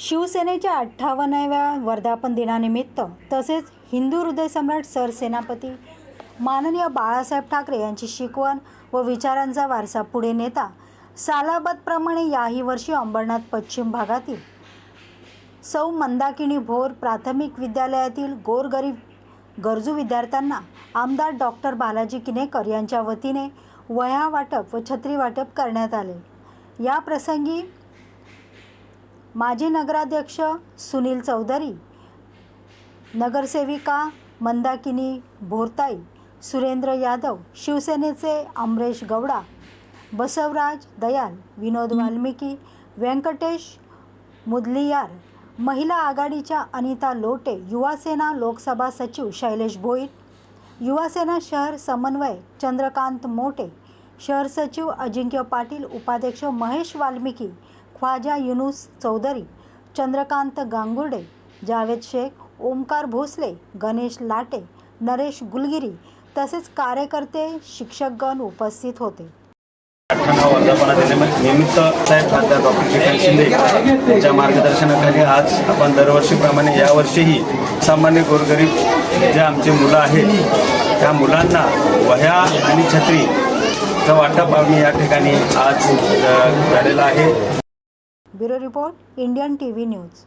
शिवसेनेच्या अठ्ठावन्नाव्या वर्धापन दिनानिमित्त तसेच हिंदू हृदयसम्राट सरसेनापती माननीय बाळासाहेब ठाकरे यांची शिकवण व विचारांचा वारसा पुढे नेता सालाबतप्रमाणे याही वर्षी अंबरनाथ पश्चिम भागातील सौ मंदाकिनी भोर प्राथमिक विद्यालयातील गोरगरीब गरजू विद्यार्थ्यांना आमदार डॉक्टर बालाजी किनेकर यांच्या वतीने वह्या वाटप व छत्री वाटप करण्यात आले. या प्रसंगी माजी नगराध्यक्ष सुनील चौधरी नगरसेविका मंदाकिनी भोरताई सुरेंद्र यादव शिवसेनेचे अमरेश गौडा बसवराज दयाल विनोद वाल्मिकी व्यंकटेश मुदलियार महिला आघाडीच्या अनिता लोटे युवासेना लोकसभा सचिव शैलेश भोईर युवासेना शहर समन्वय चंद्रकांत मोटे शहर सचिव अजिंक्य पाटील उपाध्यक्ष महेश वाल्मिकी ख्वाजा युनुस चौधरी चंद्रकांत गांगुर्डे जावेद शेख ओमकार भोसले गणेश लाटे नरेश गुलगिरी तसेच कार्यकर्ते शिक्षकगण उपस्थित होते. निमित्त साहेब खासदार डॉक्टर किशन शिंदे यांच्या मार्गदर्शनाखाली आज आपण दरवर्षीप्रमाणे यावर्षीही सामान्य गोरगरीब जे आमचे मुलं आहेत त्या मुलांना वह्या आणि छत्रीचं वाटप आम्ही या ठिकाणी आज झालेलं आहे. bureau report Indian T V news